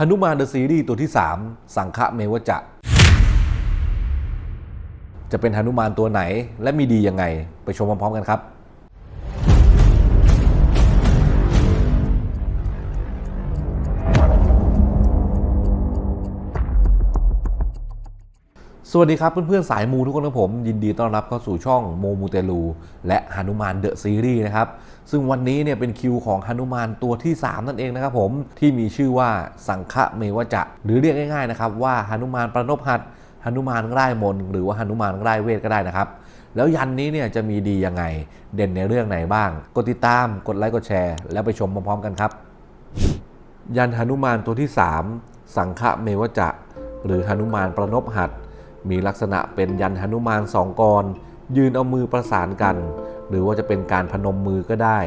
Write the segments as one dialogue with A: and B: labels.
A: ฮนุมานเดอะซีรีส์ตัวที่ 3 สังฆะเมวจะ จะเป็นฮนุมานตัวไหนและมีดียังไง ไปชมพร้อมๆกันครับ วัสดีครับเพื่อนๆสายมูทุกคนครับผม ยินดีต้อนรับเข้าสู่ช่องโมมูเตลู และหนุมานเดอะซีรีส์นะครับ ซึ่งวันนี้เนี่ยเป็นคิวของหนุมานตัวที่ 3 นั่นเองนะครับผมที่มีชื่อว่าสังฆเมวจะ หรือเรียกง่ายๆนะครับว่าหนุมานประนพหัตถ์หนุมานไร้มน หรือว่าหนุมานไร้เวทก็ได้นะครับ แล้วยันนี้เนี่ยจะมีดียังไงเด่นในเรื่องไหนบ้าง กดติดตามกดไลค์กดแชร์ แล้วไปชมพร้อมๆกันครับ ยันหนุมานตัวที่ 3 สังฆเมวจะ หรือหนุมานประนพหัตถ์ มีลักษณะเป็นยันหนุมานสองกร ยืนเอามือประสานกัน หรือว่าจะเป็นการพนมมือก็ได้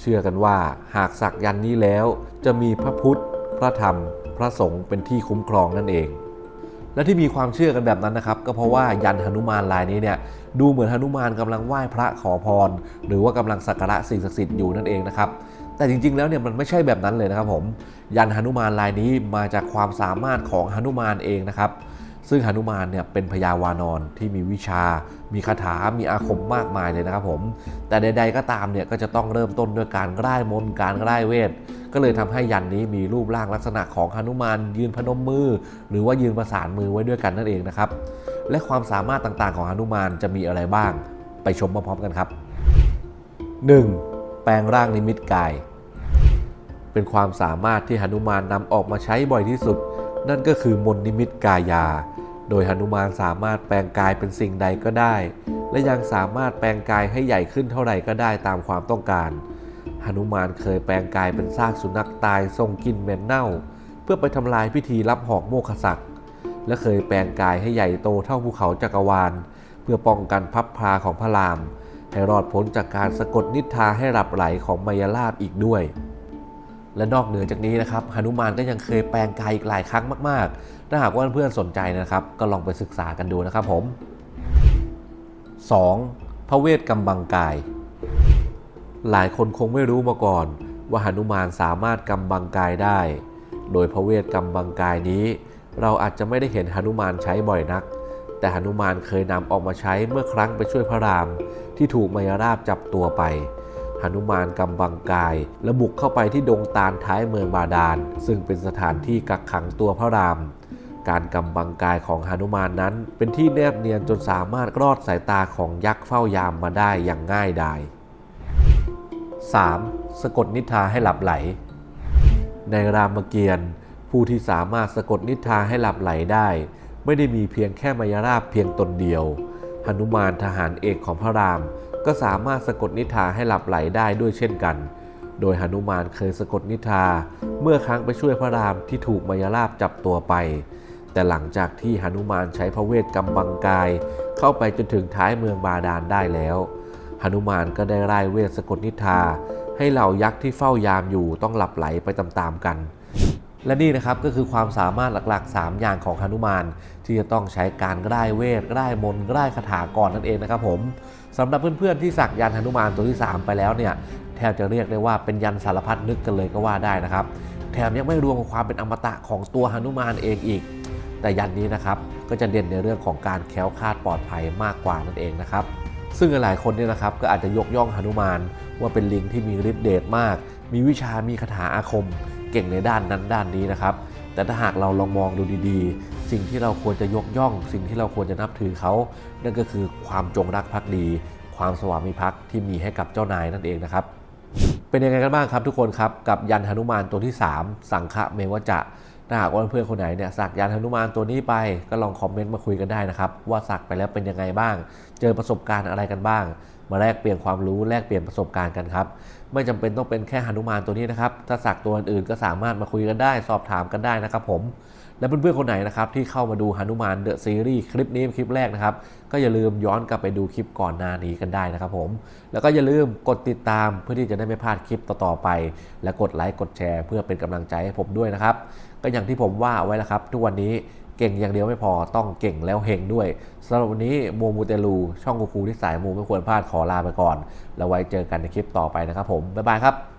A: เชื่อกันว่าหากสักยันนี้แล้ว จะมีพระพุทธ พระธรรม พระสงฆ์เป็นที่คุ้มครองนั่นเอง และที่มีความเชื่อกันแบบนั้นนะครับ ก็เพราะว่ายันหนุมานลายนี้เนี่ยดูเหมือนหนุมานกำลังไหว้พระขอพร หรือว่ากำลังสักการะสิ่งศักดิ์สิทธิ์อยู่นั่นเองนะครับแต่จริงๆ แล้วเนี่ยมันไม่ใช่แบบนั้นเลยนะครับผม ยันหนุมานลายนี้มาจากความสามารถของหนุมานเองนะครับ ซึ่งหนุมานเนี่ยเป็นพญาวานอนที่มีวิชา มีคาถา มีอาคมมากมายเลยนะครับผม แต่ใด ๆ ก็ตามเนี่ยก็จะต้องเริ่มต้นด้วยการร่ายมนต์การร่ายเวท ก็เลยทำให้ยันนี้มีรูปร่างลักษณะของหนุมานยืนพนมมือ หรือว่ายืนประสานมือไว้ด้วยกันนั่นเองนะครับ และความสามารถต่างๆของหนุมานจะมีอะไรบ้าง ไปชมพร้อมๆกันครับ 1. แปลงร่างนิมิตกาย เป็นความสามารถที่หนุมานนำออกมาใช้บ่อยที่สุด นั่นก็คือมนนิมิตกายา โดยหนุมานสามารถแปลงกายเป็นสิ่งใดก็ได้ และยังสามารถแปลงกายให้ใหญ่ขึ้นเท่าไหร่ก็ได้ตามความต้องการหนุมานเคยแปลงกายเป็นซากสุนัขตายทรงกินเหม็นเน่า เพื่อไปทำลายพิธีรับหอกโมฆศักดิ์และเคยแปลงกายให้ใหญ่โตเท่าภูเขาจักรวาล เพื่อป้องกันพับพาของพระราม ให้รอดพ้นจากการสะกดนิทราให้หลับไหลของมายาลาบอีกด้วย และนอกเหนือจากนี้นะครับหนุมานก็ยังเคยแปลงกายอีกหลายครั้งมากๆ ถ้าหากว่าเพื่อนๆสนใจนะครับ ก็ลองไปศึกษากันดูนะครับผม 2. พระเวทกำบังกาย หลายคนคงไม่รู้มาก่อน ว่าหนุมานสามารถกำบังกายได้ โดยพระเวทกำบังกายนี้ เราอาจจะไม่ได้เห็นหนุมานใช้บ่อยนัก แต่หนุมานเคยนำออกมาใช้เมื่อครั้งไปช่วยพระราม ที่ถูกมายาราบจับตัวไป หนุมานกำบังกาย และบุกเข้าไปที่ดงตาลท้ายเมืองบาดาล ซึ่งเป็นสถานที่กักขังตัวพระราม การกำบังกายของหนุมานนั้น เป็นที่แนบเนียนจนสามารถรอดสายตาของยักษ์เฝ้ายามมาได้อย่างง่ายดาย 3. สะกดนิทาให้หลับไหล ในรามเกียรติ์ผู้ที่สามารถสะกดนิทาให้หลับไหลได้ ไม่ได้มีเพียงแค่มายราบเพียงตนเดียวหนุมานทหารเอกของพระราม ก็สามารถสะกดนิทาให้หลับไหลได้ด้วยเช่นกัน โดยหนุมานเคยสะกดนิทาเมื่อครั้งไปช่วยพระรามที่ถูกมายาลาบจับตัวไป แต่หลังจากที่หนุมานใช้พระเวทกำบังกาย เข้าไปจนถึงท้ายเมืองบาดาลได้แล้วหนุมานก็ได้ไล่เวทสะกดนิทา ให้เหล่ายักษ์ที่เฝ้ายามอยู่ต้องหลับไหลไปตามๆกัน และนี่นะครับก็คือความสามารถหลักๆ 3 อย่างของหนุมาน ที่จะต้องใช้การร่ายเวทร่ายมนต์ร่ายคาถาก่อนนั่นเองนะครับผมสำหรับเพื่อนๆที่สักยันหนุมานตัวที่ 3 ไปแล้วเนี่ยแทบจะเรียกได้ว่าเป็นยันสารพัดนึกกันเลยก็ว่าได้นะครับ แถมยังไม่รวมความเป็นอมตะของตัวหนุมานเองอีก แต่ยันนี้นะครับก็จะเด่นในเรื่องของการแคล้วคลาดปลอดภัยมากกว่านั่นเองนะครับซึ่งหลายคนเนี่ยนะครับก็อาจจะยกย่องหนุมาน ว่าเป็นลิงที่มีฤทธิ์เดชมาก มีวิชามีคาถาอาคม เก่งในด้านนั้นด้านนี้นะครับ แต่ถ้าหากเราลองมองดูดีๆ สิ่งที่เราควรจะยกย่อง สิ่งที่เราควรจะนับถือเขานั่นก็คือความจงรักภักดี ความสวามิภักดิ์ที่มีให้กับเจ้านายนั่นเองนะครับ เป็นยังไงกันบ้างครับทุกคนครับกับยันหนุมานตัวที่ 3 สังฆเมวจะ ถ้าหากว่าเพื่อนคนไหนเนี่ยสักยานหนุมานตัวนี้ไปก็ลองคอมเมนต์มาคุยกันได้นะครับ ว่าสักไปแล้วเป็นยังไงบ้าง เจอประสบการณ์อะไรกันบ้าง มาแลกเปลี่ยนความรู้แลกเปลี่ยนประสบการณ์กันครับ ไม่จำเป็นต้องเป็นแค่หนุมานตัวนี้นะครับ ถ้าสักตัวอื่นก็สามารถมาคุยกันได้ สอบถามกันได้นะครับผม และเพื่อนๆคนไหนนะครับที่เข้ามาดูหนุมานเดอะซีรีส์คลิปนี้คลิปแรกนะครับ ก็อย่าลืมย้อนกลับไปดูคลิปก่อนหน้านี้กันได้นะครับผม แล้วก็อย่าลืมกดติดตามเพื่อที่จะได้ไม่พลาดคลิปต่อๆไป และกดไลค์กดแชร์เพื่อเป็นกำลังใจให้ผมด้วยนะครับ ก็อย่างที่ผมว่าไว้แล้วครับ ทุกวันนี้เก่งอย่างเดียวไม่พอต้องเก่งแล้วเฮงด้วยสำหรับวันนี้โมมูเตลูช่องกูคูที่สายมูไม่ควรพลาดขอลาไปก่อน แล้วไว้เจอกันในคลิปต่อไปนะครับผมบ๊ายบายครับ